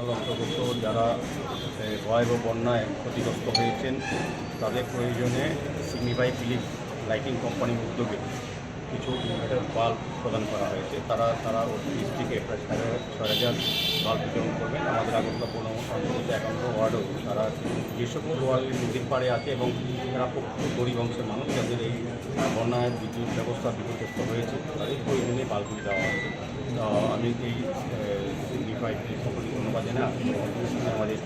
অন্তর্ভুক্ত যারা ভয়াবহ বন্যায় ক্ষতিগ্রস্ত হয়েছেন, তাদের প্রয়োজনে সিগনিফাই ফিলিপ লাইটিং কোম্পানির উদ্যোগে কিছু ইনভার্টার বাল্ব প্রদান করা হয়েছে। তারা তারা অফিস থেকে প্রায় সাড়ে ছয় হাজার বাল্ব বিতরণ করবেন। আমাদের আগরতলা পৌর অন্তর্গত একান্ত ওয়ার্ডও তারা যে সকল ওয়ার্ড নদীর পাড়ে আছে এবং তারা প্রকৃত গরিব অংশের মানুষ, যাদের এই বন্যায় বিদ্যুৎ ব্যবস্থা বিপর্যস্ত হয়েছে, তাদের প্রয়োজনে বাল্বগুলি দেওয়া তো আমি এই সিগনিফাই ফিলিপ কোম্পানি জানাই আমাদের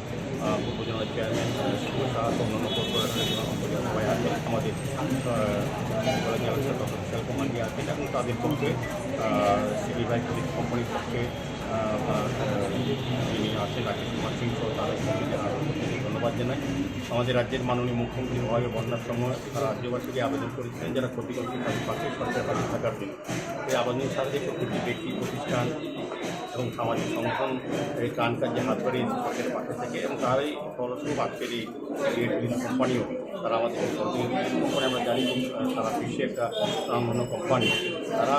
উপজেলার চেয়ারম্যান সাহা অন্যান্য কর্পোরেশনের সবাই আছে আমাদের ডক্টর বিশাল আছেন এবং তাদের পক্ষে সিগনিফাই ফিলিপ কোম্পানির পক্ষে যিনি আছেন রাকেশ কুমার সিং ধন্যবাদ জানাই। আমাদের রাজ্যের মাননীয় মুখ্যমন্ত্রী মহাবীর বন্যার সময় তারা রাজ্যবাসীকে আবেদন করেছিলেন যারা ক্ষতিগ্রস্ত তাদের পাশে সরকার পাশে থাকার জন্য। এই আবেদনের সাথে প্রতিটি ব্যক্তি, প্রতিষ্ঠান এবং সামাজিক সংগঠন এই ত্রাণ কার্যে হাত বাড়িয়ে সরকারের পাশে থেকে এবং তারাই ফলস্বরূপ আজকের এই কোম্পানিও তারা আমাদের কোম্পানি আমরা জানি সারা বিশ্বে একটা স্বনামধন্য কোম্পানি। তারা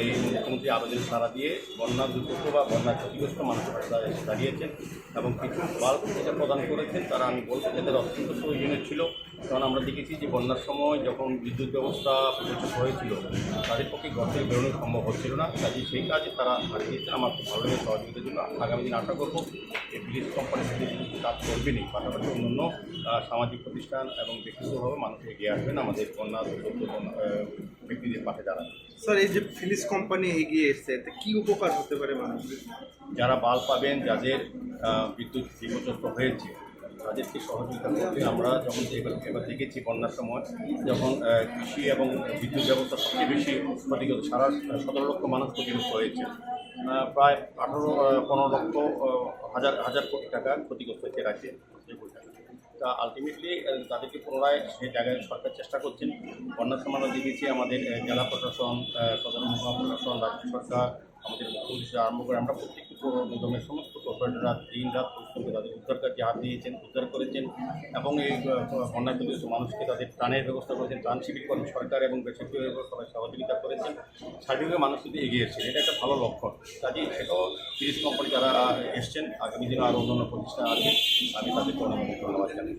এই মুখ্যমন্ত্রী আবেদন সারা দিয়ে বন্যা দুর্গত বা বন্যা ক্ষতিগ্রস্ত মানুষের দাঁড়িয়েছেন এবং কিছু বাল্ব যেটা প্রদান করেছেন। তারা আমি বলব যাদের অত্যন্ত প্রয়োজনীয় ছিল কারণ আমরা দেখেছি যে বন্যার সময় যখন বিদ্যুৎ ব্যবস্থা প্রচুর হয়েছিল তাদের পক্ষে ঘর থেকে বেরোনো সম্ভব হচ্ছিল না। কাজে সেই কাজে তারা হারিয়ে দিয়েছেন আমার খুব ভালো লাগে সহযোগিতার জন্য। আগামী দিন আশা করব এই পুলিশ কিছু কাজ করবেনই পাশাপাশি অন্যান্য সামাজিক প্রতিষ্ঠান এবং ব্যক্তিগতভাবে মানুষ এগিয়ে আসবেন। আমাদের বন্যা ব্যক্তিদের পাশে দাঁড়ান। স্যার এই যে ফিলিস কোম্পানি এগিয়ে এসছে এতে কি উপকার হতে পারে মানুষের? যারা বাল পাবেন যাদের বিদ্যুৎ বিপর্যস্ত হয়েছে তাদেরকে সহযোগিতা করতে আমরা যখন এবার দেখেছি বন্যার সময়, যখন কৃষি এবং বিদ্যুৎ ব্যবস্থা সবচেয়ে বেশি ক্ষতিগ্রস্ত, সারা সতেরো লক্ষ মানুষ ক্ষতিগ্রস্ত হয়েছে। প্রায় আঠারো পনেরো লক্ষ হাজার হাজার কোটি টাকা ক্ষতিগ্রস্ত হয়েছে রাজ্যে। তা আলটিমেটলি তাদেরকে পুনরায় সেই জায়গায় সরকার চেষ্টা করছেন। বন্যার সময় আমরা দেখেছি আমাদের জেলা প্রশাসন সদর মহকুমা প্রশাসন, রাজ্য সরকার, আমাদের মুখ্যমন্ত্রী আরম্ভ করে আমরা প্রত্যেকটি নিগমের সমস্ত কর্পোরেটররা দিন রাত পরিশ্রম করে তাদের উদ্ধার কার্যে হাত দিয়েছেন, উদ্ধার করেছেন এবং এই ক্ষতিগ্রস্ত মানুষকে তাদের ত্রাণের ব্যবস্থা করেছেন, ত্রাণ শিবির করেন সরকার এবং বেসরকারি সবাই সহযোগিতা করেছেন। সার্বিকভাবে মানুষ কিন্তু এগিয়ে এসেছেন। এটা একটা ভালো লক্ষণ। কাজে সেটাও তিরিশ কোম্পানি যারা এসছেন, আগামী দিনে আরও অন্যান্য প্রতিষ্ঠান আছে, আমি তাদেরকে অনেক ধন্যবাদ জানাই।